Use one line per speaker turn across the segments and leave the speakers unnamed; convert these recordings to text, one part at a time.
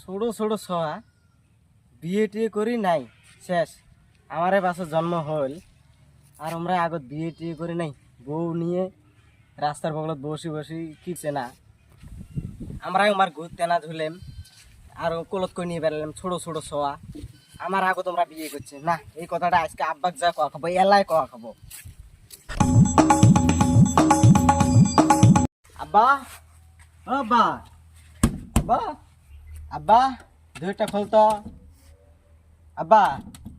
ছোড়ো ছোড়ো soya বিয়ে টিয়ে করি নাই, শেষ। আমারে বাসে জন্ম হল আর আমরা আগত বিয়ে টিয়ে করি নাই। বউ নিয়ে রাস্তার বগলত বসি বসি কিছে না আমরা আমার গুদ তেনা ধুলেম, আর কলত করে নিয়ে বেড়ালাম ছোট ছোট ছোয়া আমার আগত তোমরা বিয়ে করছে। না, এই কথাটা আজকে আব্বাক যা কয়া খাব এলায় কয়া আব্বা? আব্বা। আব্বা? আব্বা দুইটা খোল তো। আব্বা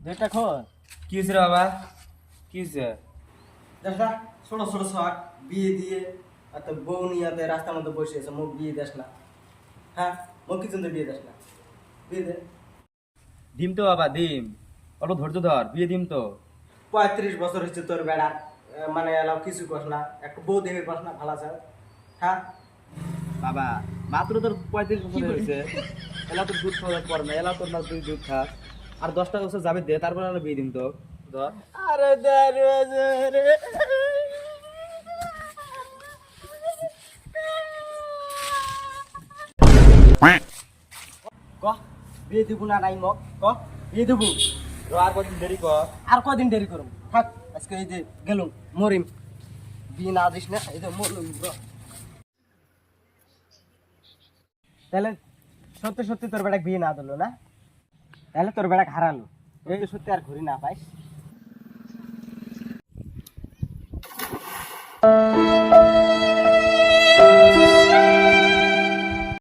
দুইটা খোল।
কি হয়েছে রে বাবা? কি হয়েছে?
দেখ ছোট ছোট শখ বিয়ে দিয়ে আর তো বউ নিয়ে রাস্তার মধ্যে বসে আছে মুখ বিয়ে দেস না। হ্যাঁ? মুখ কিছু বিয়ে দেস না। বিয়ে দে।
ডিম তো বাবা ডিম। অল্প ধৈর্য ধর বিয়ে ডিম তো।
পঁয়ত্রিশ বছর হচ্ছে তোর বেড়া। মানে এলাও কিছু কস না। একটু বউ দেখে কস না ভালো আছে। হ্যাঁ
বাবা মাত্র তোর পঁয়ত্রিশ বছর হয়েছে। এলা তোর দুধ খাওয়া পর না এলা তোর না তুই দুধ খাস আর দশটা বছর যাবে দে তারপরে আমরা বিয়ে দিম তো
আরে ক? বিয়ে দিব না নাই মক? ক? বিয়ে দিব।
আর কদিন দেরি কর।
আর কদিন দেরি করুম? থাক আজকে এই যে গেলুম মরিম। বিয়ে না দিস না এই যে মরলুম তাহলে সত্যি সত্যি তোর বেড়া বিয়ে না দিল না? তাহলে তোর বেড়া হারালো। এই সত্যি আর ঘুরি না পাইস।